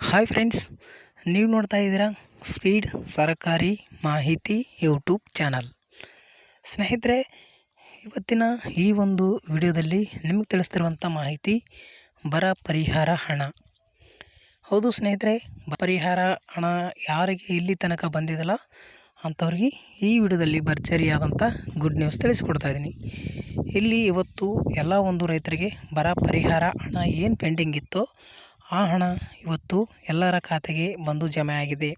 Hi friends ನೀವು ನೋಡ್ತಾ ಇದ್ದೀರಾ ಸ್ಪೀಡ್ ಸರಕಾರಿ ಮಾಹಿತಿ ಯೂಟ್ಯೂಬ್ ಚಾನಲ್ ಸ್ನೇಹಿತರೆ, ಇವತ್ತಿನ ಈ ಒಂದು ವಿಡಿಯೋದಲ್ಲಿ ನಿಮಗೆ ತಿಳಿಸ್ತಿರುವಂಥ ಮಾಹಿತಿ ಬರ ಪರಿಹಾರ ಹಣ. ಹೌದು ಸ್ನೇಹಿತರೆ ಪರಿಹಾರ ಹಣ ಯಾರಿಗೆ ಇಲ್ಲಿ ತನಕ ಬಂದಿದಲ್ಲ ಅಂಥವ್ರಿಗೆ ಈ ವಿಡಿಯೋದಲ್ಲಿ ಭರ್ಜರಿಯಾದಂಥ ಗುಡ್ ನ್ಯೂಸ್ ತಿಳಿಸ್ಕೊಡ್ತಾ ಇದ್ದೀನಿ. ಇಲ್ಲಿ ಇವತ್ತು ಎಲ್ಲ ಒಂದು ರೈತರಿಗೆ ಬರ ಪರಿಹಾರ ಹಣ ಏನು ಪೆಂಡಿಂಗ್ ಇತ್ತೋ ಆ ಹಣ ಇವತ್ತು ಎಲ್ಲರ ಖಾತೆಗೆ ಬಂದು ಜಮೆ ಆಗಿದೆ.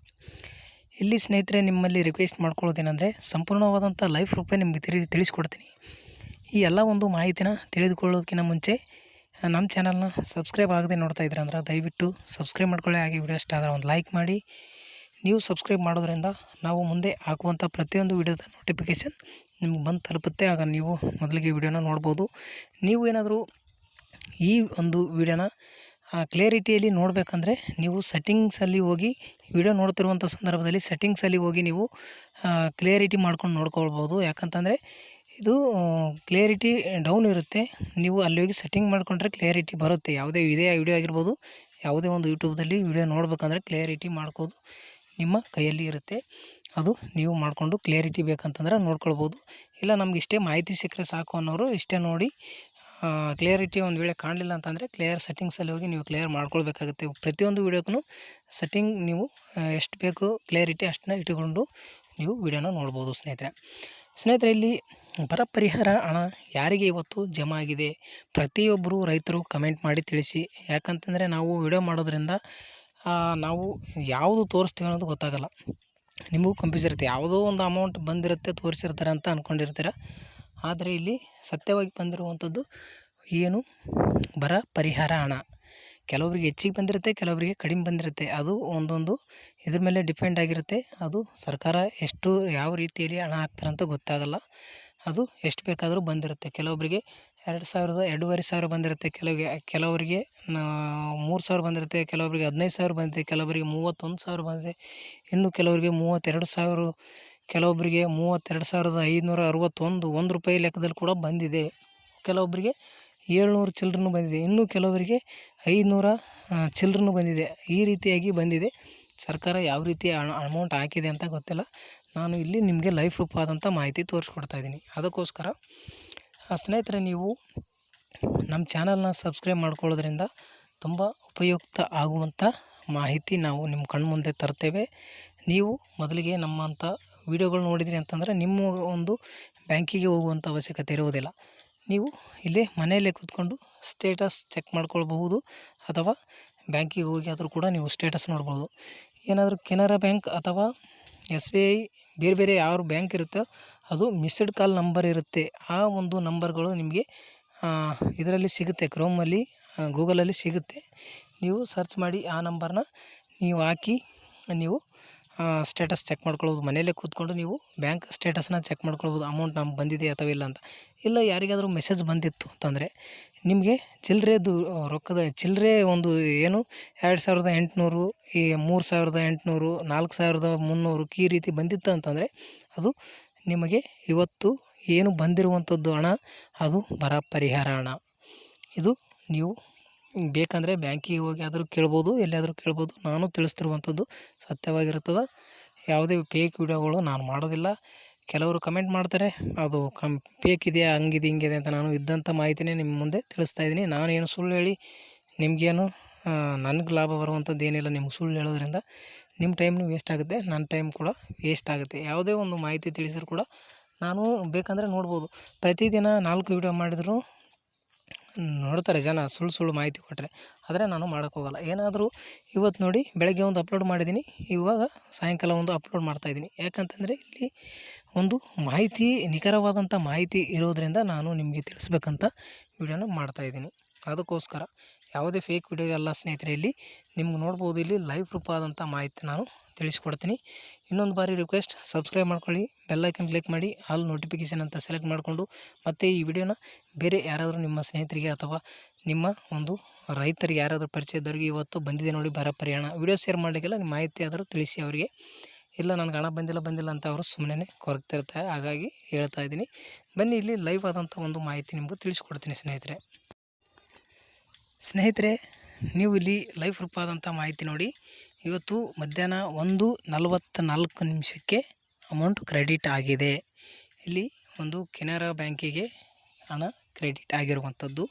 ಇಲ್ಲಿ ಸ್ನೇಹಿತರೆ, ನಿಮ್ಮಲ್ಲಿ ರಿಕ್ವೆಸ್ಟ್ ಮಾಡ್ಕೊಳ್ಳೋದೇನೆಂದರೆ, ಸಂಪೂರ್ಣವಾದಂಥ ಲೈಫ್ ರೂಪೇ ನಿಮಗೆ ತಿಳಿ, ತಿಳಿಸ್ಕೊಡ್ತೀನಿ. ಈ ಎಲ್ಲ ಒಂದು ಮಾಹಿತಿನ ತಿಳಿದುಕೊಳ್ಳೋದಕ್ಕಿಂತ ಮುಂಚೆ, ನಮ್ಮ ಚಾನಲ್ನ ಸಬ್ಸ್ಕ್ರೈಬ್ ಆಗದೆ ನೋಡ್ತಾ ಇದ್ರೆ ಅಂದ್ರೆ ದಯವಿಟ್ಟು ಸಬ್ಸ್ಕ್ರೈಬ್ ಮಾಡ್ಕೊಳ್ಳಿ. ಹಾಗೆ ವಿಡಿಯೋ ಇಷ್ಟ ಆದರೆ ಒಂದು ಲೈಕ್ ಮಾಡಿ. ನೀವು ಸಬ್ಸ್ಕ್ರೈಬ್ ಮಾಡೋದ್ರಿಂದ ನಾವು ಮುಂದೆ ಹಾಕುವಂಥ ಪ್ರತಿಯೊಂದು ವಿಡಿಯೋದ ನೋಟಿಫಿಕೇಷನ್ ನಿಮ್ಗೆ ಬಂದು ತಲುಪುತ್ತೆ. ಆಗ ನೀವು ಮೊದಲಿಗೆ ವಿಡಿಯೋನ ನೋಡ್ಬೋದು. ನೀವು ಏನಾದರೂ ಈ ಒಂದು ವಿಡಿಯೋನ ಕ್ಲಿಯರಿಟಿಯಲ್ಲಿ ನೋಡಬೇಕಂದ್ರೆ ನೀವು ಸೆಟ್ಟಿಂಗ್ಸಲ್ಲಿ ಹೋಗಿ ವಿಡಿಯೋ ನೋಡ್ತಿರುವಂಥ ಸಂದರ್ಭದಲ್ಲಿ ಸೆಟ್ಟಿಂಗ್ಸಲ್ಲಿ ಹೋಗಿ ನೀವು ಕ್ಲಿಯರಿಟಿ ಮಾಡ್ಕೊಂಡು ನೋಡ್ಕೊಳ್ಬೋದು. ಯಾಕಂತಂದರೆ ಇದು ಕ್ಲಿಯರಿಟಿ ಡೌನ್ ಇರುತ್ತೆ. ನೀವು ಅಲ್ಲಿ ಹೋಗಿ ಸೆಟ್ಟಿಂಗ್ ಮಾಡಿಕೊಂಡ್ರೆ ಕ್ಲಿಯರಿಟಿ ಬರುತ್ತೆ. ಯಾವುದೇ ಇದೇ ವಿಡಿಯೋ ಆಗಿರ್ಬೋದು, ಯಾವುದೇ ಒಂದು ಯೂಟ್ಯೂಬ್ದಲ್ಲಿ ವಿಡಿಯೋ ನೋಡಬೇಕಂದ್ರೆ ಕ್ಲಿಯರಿಟಿ ಮಾಡ್ಕೋದು ನಿಮ್ಮ ಕೈಯಲ್ಲಿ ಇರುತ್ತೆ. ಅದು ನೀವು ಮಾಡಿಕೊಂಡು ಕ್ಲಿಯರಿಟಿ ಬೇಕಂತಂದ್ರೆ ನೋಡ್ಕೊಳ್ಬೋದು. ಇಲ್ಲ, ನಮ್ಗೆ ಇಷ್ಟೇ ಮಾಹಿತಿ ಸಿಕ್ಕರೆ ಸಾಕು ಅನ್ನೋರು ಇಷ್ಟೇ ನೋಡಿ ಕ್ಲಿಯರಿಟಿ ಒಂದು ವೇಳೆ ಕಾಣಲಿಲ್ಲ ಅಂತಂದರೆ ಕ್ಲಿಯರ್ ಸೆಟ್ಟಿಂಗ್ಸಲ್ಲಿ ಹೋಗಿ ನೀವು ಕ್ಲಿಯರ್ ಮಾಡ್ಕೊಳ್ಬೇಕಾಗುತ್ತೆ. ಪ್ರತಿಯೊಂದು ವೀಡಿಯೋಕ್ಕೂ ಸೆಟ್ಟಿಂಗ್ ನೀವು ಎಷ್ಟು ಬೇಕು ಕ್ಲಿಯರಿಟಿ ಅಷ್ಟನ್ನ ಇಟ್ಟುಕೊಂಡು ನೀವು ವಿಡಿಯೋನ ನೋಡ್ಬೋದು ಸ್ನೇಹಿತರೆ. ಸ್ನೇಹಿತರೆ, ಇಲ್ಲಿ ಬರ ಪರಿಹಾರ ಹಣ ಯಾರಿಗೆ ಇವತ್ತು ಜಮಾ ಆಗಿದೆ? ಪ್ರತಿಯೊಬ್ಬರು ರೈತರು ಕಮೆಂಟ್ ಮಾಡಿ ತಿಳಿಸಿ. ಯಾಕಂತಂದರೆ ನಾವು ವಿಡಿಯೋ ಮಾಡೋದ್ರಿಂದ ನಾವು ಯಾವುದು ತೋರಿಸ್ತೀವಿ ಅನ್ನೋದು ಗೊತ್ತಾಗಲ್ಲ. ನಿಮಗೂ ಕಂಪ್ಯೂಸ್ ಇರುತ್ತೆ. ಯಾವುದೋ ಒಂದು ಅಮೌಂಟ್ ಬಂದಿರುತ್ತೆ, ತೋರಿಸಿರ್ತಾರೆ ಅಂತ ಅಂದ್ಕೊಂಡಿರ್ತೀರ ಆದರೆ ಇಲ್ಲಿ ಸತ್ಯವಾಗಿ ಬಂದಿರುವಂಥದ್ದು ಏನು? ಬರ ಪರಿಹಾರ ಹಣ. ಕೆಲವರಿಗೆ ಹೆಚ್ಚಿಗೆ ಬಂದಿರುತ್ತೆ ಕೆಲವರಿಗೆ ಕಡಿಮೆ ಬಂದಿರುತ್ತೆ. ಅದು ಒಂದೊಂದು ಇದ್ರ ಮೇಲೆ ಡಿಪೆಂಡ್ ಆಗಿರುತ್ತೆ. ಅದು ಸರ್ಕಾರ ಎಷ್ಟು, ಯಾವ ರೀತಿಯಲ್ಲಿ ಹಣ ಹಾಕ್ತಾರೆ ಅಂತ ಗೊತ್ತಾಗಲ್ಲ. ಅದು ಎಷ್ಟು ಬೇಕಾದರೂ ಬಂದಿರುತ್ತೆ. ಕೆಲವೊಬ್ಬರಿಗೆ ಎರಡು ಸಾವಿರದ, ಎರಡೂವರೆ ಸಾವಿರ ಬಂದಿರುತ್ತೆ. ಕೆಲವಿಗೆ, ಕೆಲವರಿಗೆ ಮೂರು ಸಾವಿರ ಬಂದಿರುತ್ತೆ. ಕೆಲವೊಬ್ಬರಿಗೆ ಹದಿನೈದು ಸಾವಿರ ಬಂದಿದೆ. ಕೆಲವರಿಗೆ ಮೂವತ್ತೊಂದು ಸಾವಿರ ಬಂದಿದೆ. ಇನ್ನು ಕೆಲವರಿಗೆ ಮೂವತ್ತೆರಡು ಸಾವಿರ ಕೆಲವೊಬ್ಬರಿಗೆ ಮೂವತ್ತೆರಡು ಸಾವಿರದ ಐದುನೂರ ಅರವತ್ತೊಂದು ಒಂದು ರೂಪಾಯಿ ಲೆಕ್ಕದಲ್ಲಿ ಕೂಡ ಬಂದಿದೆ. ಕೆಲವೊಬ್ಬರಿಗೆ ಏಳ್ನೂರು ಚಿಲ್ಡ್ರನು ಬಂದಿದೆ. ಇನ್ನು ಕೆಲವರಿಗೆ ಐದುನೂರ ಚಿಲ್ಡ್ರನು ಬಂದಿದೆ. ಈ ರೀತಿಯಾಗಿ ಬಂದಿದೆ. ಸರ್ಕಾರ ಯಾವ ರೀತಿ ಅಮೌಂಟ್ ಹಾಕಿದೆ ಅಂತ ಗೊತ್ತಿಲ್ಲ. ನಾನು ಇಲ್ಲಿ ನಿಮಗೆ ಲೈಫ್ ಪ್ರೂಫ್ ಆದಂಥ ಮಾಹಿತಿ ತೋರಿಸ್ಕೊಡ್ತಾ ಇದ್ದೀನಿ. ಅದಕ್ಕೋಸ್ಕರ ಸ್ನೇಹಿತರೆ, ನೀವು ನಮ್ಮ ಚಾನಲ್ನ ಸಬ್ಸ್ಕ್ರೈಬ್ ಮಾಡ್ಕೊಳ್ಳೋದ್ರಿಂದ ತುಂಬ ಉಪಯುಕ್ತ ಆಗುವಂಥ ಮಾಹಿತಿ ನಾವು ನಿಮ್ಮ ಕಣ್ಮುಂದೆ ತರ್ತೇವೆ. ನೀವು ಮೊದಲಿಗೆ ನಮ್ಮಂಥ ವೀಡಿಯೋಗಳು ನೋಡಿದ್ರಿ ಅಂತಂದರೆ ನಿಮ್ಮ ಒಂದು ಬ್ಯಾಂಕಿಗೆ ಹೋಗುವಂಥ ಅವಶ್ಯಕತೆ ಇರುವುದಿಲ್ಲ ನೀವು ಇಲ್ಲೇ ಮನೆಯಲ್ಲೇ ಕೂತ್ಕೊಂಡು ಸ್ಟೇಟಸ್ ಚೆಕ್ ಮಾಡ್ಕೊಳ್ಬಹುದು ಅಥವಾ ಬ್ಯಾಂಕಿಗೆ ಹೋಗಿ ಆದರೂ ಕೂಡ ನೀವು ಸ್ಟೇಟಸ್ ನೋಡ್ಬೋದು. ಏನಾದರೂ ಕೆನರಾ ಬ್ಯಾಂಕ್ ಅಥವಾ ಎಸ್ ಬಿ ಐ ಬೇರೆ ಬೇರೆ ಯಾವ ಬ್ಯಾಂಕ್ ಇರುತ್ತೋ ಅದು ಮಿಸ್ಡ್ ಕಾಲ್ ನಂಬರ್ ಇರುತ್ತೆ. ಆ ಒಂದು ನಂಬರ್ಗಳು ನಿಮಗೆ ಇದರಲ್ಲಿ ಸಿಗುತ್ತೆ. ಕ್ರೋಮಲ್ಲಿ ಗೂಗಲಲ್ಲಿ ಸಿಗುತ್ತೆ. ನೀವು ಸರ್ಚ್ ಮಾಡಿ ಆ ನಂಬರ್ನ ನೀವು ಹಾಕಿ, ನೀವು ಸ್ಟೇಟಸ್ ಚೆಕ್ ಮಾಡ್ಕೊಳ್ಬೋದು ಮನೆಯಲ್ಲೇ ಕೂತ್ಕೊಂಡು ನೀವು ಬ್ಯಾಂಕ್ ಸ್ಟೇಟಸ್ನ ಚೆಕ್ ಮಾಡ್ಕೊಳ್ಬೋದು ಅಮೌಂಟ್ ನಮ್ಗೆ ಬಂದಿದೆ ಅಥವಾ ಇಲ್ಲ ಅಂತ. ಇಲ್ಲ, ಯಾರಿಗಾದರೂ ಮೆಸೇಜ್ ಬಂದಿತ್ತು ಅಂತಂದರೆ ನಿಮಗೆ ಚಿಲ್ಲರೆದು ರೊಕ್ಕದ ಚಿಲ್ಲರೆ ಒಂದು ಏನು ಎರಡು ಸಾವಿರದ ಎಂಟುನೂರು, ಈ ಮೂರು ಸಾವಿರದ ಎಂಟುನೂರು, ನಾಲ್ಕು ಸಾವಿರದ ಮುನ್ನೂರು ಈ ರೀತಿ ಬಂದಿತ್ತು ಅಂತಂದರೆ ಅದು ನಿಮಗೆ ಇವತ್ತು ಏನು ಬಂದಿರುವಂಥದ್ದು ಹಣ, ಅದು ಬರ ಪರಿಹಾರ ಹಣ. ಇದು ನೀವು ಬೇಕಂದರೆ ಬ್ಯಾಂಕಿಗೆ ಹೋಗಿ ಆದರೂ ಕೇಳ್ಬೋದು, ಎಲ್ಲಿಯಾದರೂ ಕೇಳ್ಬೋದು, ನಾನು ತಿಳಿಸ್ತಿರುವಂಥದ್ದು ಸತ್ಯವಾಗಿರುತ್ತದೆ. ಯಾವುದೇ ಫೇಕ್ ವಿಡಿಯೋಗಳು ನಾನು ಮಾಡೋದಿಲ್ಲ. ಕೆಲವರು ಕಮೆಂಟ್ ಮಾಡ್ತಾರೆ, ಅದು ಕಮ್ ಫೇಕ್ ಇದೆಯಾ, ಹಂಗಿದೆ, ಹಿಂಗಿದೆ ಅಂತ ನಾನು ಇದ್ದಂಥ ಮಾಹಿತಿನೇ ನಿಮ್ಮ ಮುಂದೆ ತಿಳಿಸ್ತಾ ಇದ್ದೀನಿ. ನಾನೇನು ಸುಳ್ಳು ಹೇಳಿ ನಿಮಗೇನು ನನಗೆ ಲಾಭ ಬರುವಂಥದ್ದು ಏನಿಲ್ಲ, ನಿಮ್ಗೆ ಸುಳ್ಳು ಹೇಳೋದ್ರಿಂದ ನಿಮ್ಮ ಟೈಮ್ನು ವೇಸ್ಟ್ ಆಗುತ್ತೆ, ನನ್ನ ಟೈಮ್ ಕೂಡ ವೇಸ್ಟ್ ಆಗುತ್ತೆ. ಯಾವುದೇ ಒಂದು ಮಾಹಿತಿ ತಿಳಿಸಿದ್ರು ಕೂಡ ನಾನು ಬೇಕಂದರೆ ನೋಡ್ಬೋದು. ಪ್ರತಿದಿನ ನಾಲ್ಕು ವಿಡಿಯೋ ಮಾಡಿದರೂ ನೋಡ್ತಾರೆ ಜನ, ಸುಳ್ಳು ಸುಳ್ಳು ಮಾಹಿತಿ ಕೊಟ್ಟರೆ ಆದರೆ ನಾನು ಮಾಡೋಕ್ಕೋಗಲ್ಲ ಏನಾದರೂ ಇವತ್ತು ನೋಡಿ ಬೆಳಗ್ಗೆ ಒಂದು ಅಪ್ಲೋಡ್ ಮಾಡಿದ್ದೀನಿ ಇವಾಗ ಸಾಯಂಕಾಲ ಒಂದು ಅಪ್ಲೋಡ್ ಮಾಡ್ತಾಯಿದ್ದೀನಿ ಯಾಕಂತಂದರೆ ಇಲ್ಲಿ ಒಂದು ಮಾಹಿತಿ ನಿಖರವಾದಂಥ ಮಾಹಿತಿ ಇರೋದರಿಂದ ನಾನು ನಿಮಗೆ ತಿಳಿಸ್ಬೇಕಂತ ವಿಡಿಯೋನ ಮಾಡ್ತಾಯಿದ್ದೀನಿ ಅದಕ್ಕೋಸ್ಕರ ಯಾವುದೇ ಫೇಕ್ ವಿಡಿಯೋ ಎಲ್ಲ ಸ್ನೇಹಿತರೆ, ಇಲ್ಲಿ ನಿಮ್ಗೆ ನೋಡ್ಬೋದು ಇಲ್ಲಿ ಲೈವ್ ರೂಪಾದಂಥ ಮಾಹಿತಿ ನಾನು ತಿಳಿಸ್ಕೊಡ್ತೀನಿ. ಇನ್ನೊಂದು ಬಾರಿ ರಿಕ್ವೆಸ್ಟ್ ಸಬ್ಸ್ಕ್ರೈಬ್ ಮಾಡ್ಕೊಳ್ಳಿ ಬೆಲ್ಲೈಕನ್ ಕ್ಲಿಕ್ ಮಾಡಿ ಆಲ್ ನೋಟಿಫಿಕೇಷನ್ ಅಂತ ಸೆಲೆಕ್ಟ್ ಮಾಡಿಕೊಂಡು, ಮತ್ತು ಈ ವಿಡಿಯೋನ ಬೇರೆ ಯಾರಾದರೂ ನಿಮ್ಮ ಸ್ನೇಹಿತರಿಗೆ ಅಥವಾ ನಿಮ್ಮ ಒಂದು ರೈತರಿಗೆ ಯಾರಾದರೂ ಪರಿಚಯದವ್ರಿಗೆ ಇವತ್ತು ಬಂದಿದೆ ನೋಡಿ, ಬರ ಪರಿಯಾಣ ವಿಡಿಯೋ ಶೇರ್ ಮಾಡಲಿಕ್ಕೆಲ್ಲ ನಿಮ್ಮ ಮಾಹಿತಿ ಆದರೂ ತಿಳಿಸಿ ಅವರಿಗೆ. ಇಲ್ಲ, ನನಗೆ ಹಣ ಬಂದಿಲ್ಲ ಬಂದಿಲ್ಲ ಅಂತ ಅವರು ಸುಮ್ಮನೆ ಕೊರಗ್ತಿರ್ತಾರೆ ಹಾಗಾಗಿ ಹೇಳ್ತಾ ಇದ್ದೀನಿ. ಬನ್ನಿ, ಇಲ್ಲಿ ಲೈವ್ ಆದಂಥ ಒಂದು ಮಾಹಿತಿ ನಿಮಗೂ ತಿಳಿಸ್ಕೊಡ್ತೀನಿ ಸ್ನೇಹಿತರೆ. ಸ್ನೇಹಿತರೆ, ನೀವು ಇಲ್ಲಿ ಲೈಫ್ ರೂಪಾದಂಥ ಮಾಹಿತಿ ನೋಡಿ. ಇವತ್ತು ಮಧ್ಯಾಹ್ನ ಒಂದು ನಲವತ್ತ ನಾಲ್ಕು ನಿಮಿಷಕ್ಕೆ ಅಮೌಂಟ್ ಕ್ರೆಡಿಟ್ ಆಗಿದೆ. ಇಲ್ಲಿ ಒಂದು ಕೆನರಾ ಬ್ಯಾಂಕಿಗೆ ಹಣ ಕ್ರೆಡಿಟ್ ಆಗಿರುವಂಥದ್ದು.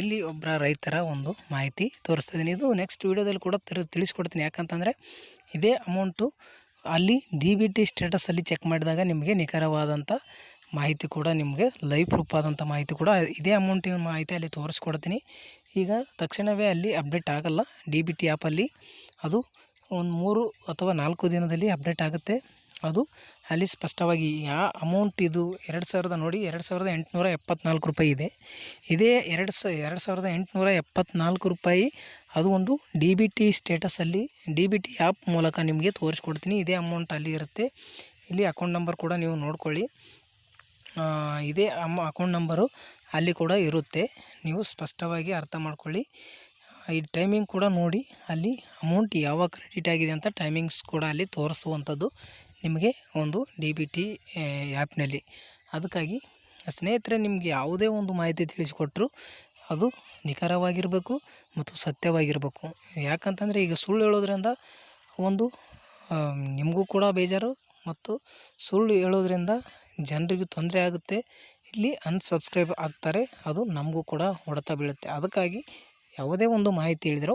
ಇಲ್ಲಿ ಒಬ್ಬರ ರೈತರ ಒಂದು ಮಾಹಿತಿ ತೋರಿಸ್ತಾ ಇದು ನೆಕ್ಸ್ಟ್ ವೀಡಿಯೋದಲ್ಲಿ ಕೂಡ ತಿಳಿ ತಿಳಿಸ್ಕೊಡ್ತೀನಿ. ಯಾಕಂತಂದರೆ ಇದೇ ಅಮೌಂಟು ಅಲ್ಲಿ ಡಿ ಬಿ ಟಿ ಸ್ಟೇಟಸಲ್ಲಿ ಚೆಕ್ ಮಾಡಿದಾಗ ನಿಮಗೆ ನಿಖರವಾದಂಥ ಮಾಹಿತಿ ಕೂಡ ನಿಮಗೆ ಲೈವ್ ಪ್ರೂಫ್ ಮಾಹಿತಿ ಕೂಡ ಇದೇ ಅಮೌಂಟಿನ ಮಾಹಿತಿ ಅಲ್ಲಿ ತೋರಿಸ್ಕೊಡ್ತೀನಿ. ಈಗ ತಕ್ಷಣವೇ ಅಲ್ಲಿ ಅಪ್ಡೇಟ್ ಆಗಲ್ಲ. ಡಿ ಬಿ ಟಿ ಆ್ಯಪಲ್ಲಿ ಅದು ಒಂದು ಮೂರು ಅಥವಾ ನಾಲ್ಕು ದಿನದಲ್ಲಿ ಅಪ್ಡೇಟ್ ಆಗುತ್ತೆ. ಅದು ಅಲ್ಲಿ ಸ್ಪಷ್ಟವಾಗಿ ಯಾ ಅಮೌಂಟ್ ಇದು ಎರಡು ಸಾವಿರದ ನೋಡಿ ಎರಡು ಸಾವಿರದ ಎಂಟುನೂರ ಎಪ್ಪತ್ನಾಲ್ಕು ರೂಪಾಯಿ ಇದೆ. ಇದೇ ಎರಡು ಸ ಎರಡು ಸಾವಿರದ ಎಂಟುನೂರ ಎಪ್ಪತ್ನಾಲ್ಕು ರೂಪಾಯಿ ಅದು ಒಂದು ಡಿ ಬಿ ಟಿ ಸ್ಟೇಟಸಲ್ಲಿ ಡಿ ಬಿ ಟಿ ಆ್ಯಪ್ ಮೂಲಕ ನಿಮಗೆ ತೋರಿಸ್ಕೊಡ್ತೀನಿ. ಇದೇ ಅಮೌಂಟ್ ಅಲ್ಲಿ ಇರುತ್ತೆ. ಇಲ್ಲಿ ಅಕೌಂಟ್ ನಂಬರ್ ಕೂಡ ನೀವು ನೋಡ್ಕೊಳ್ಳಿ. ಆ, ಇದೇ ಅಮ್ಮ ಅಕೌಂಟ್ ನಂಬರು ಅಲ್ಲಿ ಕೂಡ ಇರುತ್ತೆ. ನೀವು ಸ್ಪಷ್ಟವಾಗಿ ಅರ್ಥ ಮಾಡ್ಕೊಳ್ಳಿ. ಈ ಟೈಮಿಂಗ್ ಕೂಡ ನೋಡಿ, ಅಲ್ಲಿ ಅಮೌಂಟ್ ಯಾವಾಗ ಕ್ರೆಡಿಟ್ ಆಗಿದೆ ಅಂತ ಟೈಮಿಂಗ್ಸ್ ಕೂಡ ಅಲ್ಲಿ ತೋರಿಸುವಂಥದ್ದು ನಿಮಗೆ ಒಂದು ಡಿ ಬಿ ಟಿ ಆ್ಯಪ್ನಲ್ಲಿ ಅದಕ್ಕಾಗಿ ಸ್ನೇಹಿತರೆ, ನಿಮಗೆ ಯಾವುದೇ ಒಂದು ಮಾಹಿತಿ ತಿಳಿಸಿಕೊಟ್ರು ಅದು ನಿಖರವಾಗಿರಬೇಕು ಮತ್ತು ಸತ್ಯವಾಗಿರಬೇಕು. ಯಾಕಂತಂದರೆ ಈಗ ಸುಳ್ಳು ಹೇಳೋದ್ರಿಂದ ಒಂದು ನಿಮಗೂ ಕೂಡ ಬೇಜಾರು ಮತ್ತು ಸುಳ್ಳು ಹೇಳೋದ್ರಿಂದ ಜನರಿಗೂ ತೊಂದರೆ ಆಗುತ್ತೆ. ಇಲ್ಲಿ ಅನ್ಸಬ್ಸ್ಕ್ರೈಬ್ ಆಗ್ತಾರೆ. ಅದು ನಮಗೂ ಕೂಡ ಹೊಡೆತ ಬೀಳುತ್ತೆ. ಅದಕ್ಕಾಗಿ ಯಾವುದೇ ಒಂದು ಮಾಹಿತಿ ಹೇಳಿದ್ರು,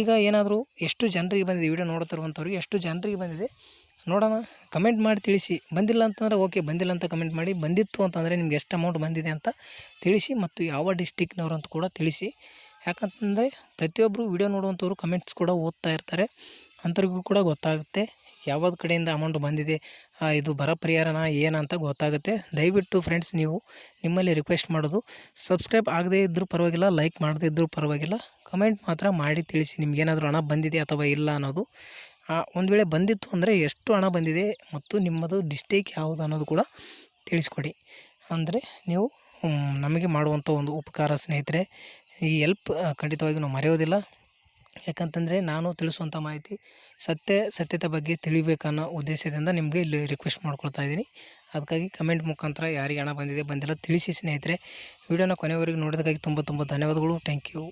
ಈಗ ಏನಾದರೂ ಎಷ್ಟು ಜನರಿಗೆ ಬಂದಿದೆ ವಿಡಿಯೋ ನೋಡ್ತಿರುವಂಥವ್ರಿಗೆ ಎಷ್ಟು ಜನರಿಗೆ ಬಂದಿದೆ, ನೋಡೋಣ. ಕಮೆಂಟ್ ಮಾಡಿ ತಿಳಿಸಿ. ಬಂದಿಲ್ಲ ಅಂತಂದರೆ ಓಕೆ, ಬಂದಿಲ್ಲ ಅಂತ ಕಮೆಂಟ್ ಮಾಡಿ. ಬಂದಿತ್ತು ಅಂತಂದರೆ ನಿಮ್ಗೆ ಎಷ್ಟು ಅಮೌಂಟ್ ಬಂದಿದೆ ಅಂತ ತಿಳಿಸಿ ಮತ್ತು ಯಾವ ಡಿಸ್ಟಿಕ್ನವ್ರು ಅಂತ ಕೂಡ ತಿಳಿಸಿ. ಯಾಕಂತಂದರೆ ಪ್ರತಿಯೊಬ್ಬರು ವಿಡಿಯೋ ನೋಡುವಂಥವ್ರು ಕಮೆಂಟ್ಸ್ ಕೂಡ ಓದ್ತಾ ಇರ್ತಾರೆ. ಅಂಥವ್ರಿಗೂ ಕೂಡ ಗೊತ್ತಾಗುತ್ತೆ. ಯಾವ್ದು ಕಡೆಯಿಂದ ಅಮೌಂಟ್ ಬಂದಿದೆ ಇದು ಬರ ಪರಿಹಾರನ ಏನಂತ ಗೊತ್ತಾಗುತ್ತೆ. ದಯವಿಟ್ಟು ಫ್ರೆಂಡ್ಸ್ ನೀವು ನಿಮ್ಮಲ್ಲಿ ರಿಕ್ವೆಸ್ಟ್ ಮಾಡೋದು. ಸಬ್ಸ್ಕ್ರೈಬ್ ಆಗದೇ ಇದ್ದರೂ ಪರವಾಗಿಲ್ಲ ಲೈಕ್ ಮಾಡದೇ ಇದ್ದರೂ ಪರವಾಗಿಲ್ಲ. ಕಮೆಂಟ್ ಮಾತ್ರ ಮಾಡಿ ತಿಳಿಸಿ ನಿಮ್ಗೇನಾದರೂ ಹಣ ಬಂದಿದೆ ಅಥವಾ ಇಲ್ಲ ಅನ್ನೋದು. ಒಂದು ವೇಳೆ ಬಂದಿತ್ತು ಅಂದರೆ ಎಷ್ಟು ಹಣ ಬಂದಿದೆ ಮತ್ತು ನಿಮ್ಮದು ಡಿಸ್ಟೇಕ್ ಯಾವುದು ಅನ್ನೋದು ಕೂಡ ತಿಳಿಸ್ಕೊಡಿ. ಅಂದರೆ ನೀವು ನಮಗೆ ಮಾಡುವಂಥ ಒಂದು ಉಪಕಾರ ಸ್ನೇಹಿತರೆ, ಈ ಎಲ್ಪ್ ಖಂಡಿತವಾಗಿ ನಾವು ಮರೆಯೋದಿಲ್ಲ. ಯಾಕಂತಂದರೆ ನಾನು ತಿಳಿಸುವಂಥ ಮಾಹಿತಿ ಸತ್ಯ ಸತ್ಯತೆ ಬಗ್ಗೆ ತಿಳಿಬೇಕನ್ನೋ ಉದ್ದೇಶದಿಂದ ನಿಮಗೆ ಇಲ್ಲಿ ರಿಕ್ವೆಸ್ಟ್ ಮಾಡ್ಕೊಳ್ತಾ ಇದ್ದೀನಿ. ಅದಕ್ಕಾಗಿ ಕಮೆಂಟ್ ಮುಖಾಂತರ ಯಾರಿಗೆ ಹಣ ಬಂದಿದೆ ಬಂದಿಲ್ಲ, ತಿಳಿಸಿ ಸ್ನೇಹಿತರೆ. ವಿಡಿಯೋನ ಕೊನೆವರೆಗೆ ನೋಡೋದಕ್ಕಾಗಿ ತುಂಬ ತುಂಬ ಧನ್ಯವಾದಗಳು. Thank you